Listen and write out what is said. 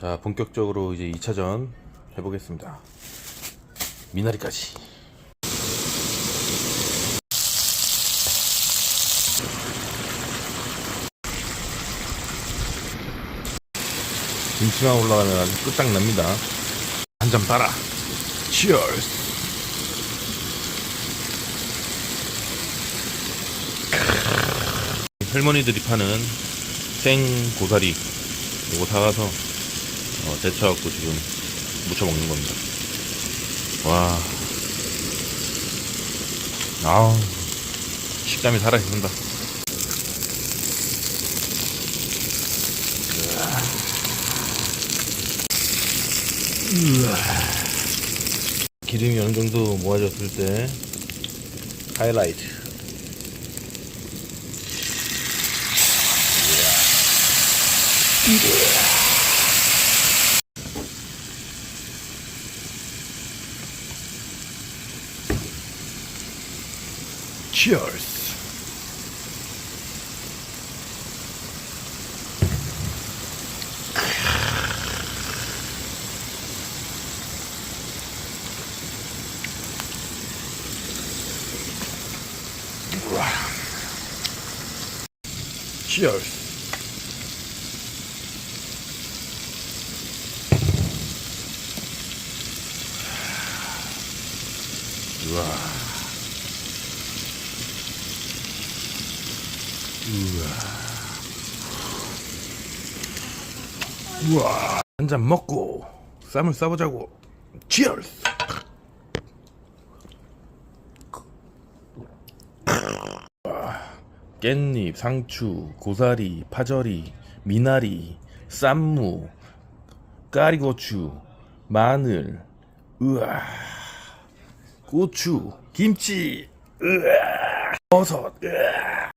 자, 본격적으로 이제 2차전 해보겠습니다. 미나리까지. 김치만 올라가면 아주 끝장납니다. 한 잔 따라. Cheers! 할머니들이 파는 생 고사리 이거 사가서 어, 데쳐갖고 지금 무쳐 먹는 겁니다. 와, 아우 식감이 살아있습니다. 기름이 어느 정도 모아졌을 때 하이라이트. Cheers. Cheers. 우 우와. 우와. 한 잔 먹고 쌈을 싸보자고. Cheers. 깻잎, 상추, 고사리, 파절이, 미나리, 쌈무, 까리고추, 마늘, 으아, 고추, 김치, 으아, 버섯, 으아.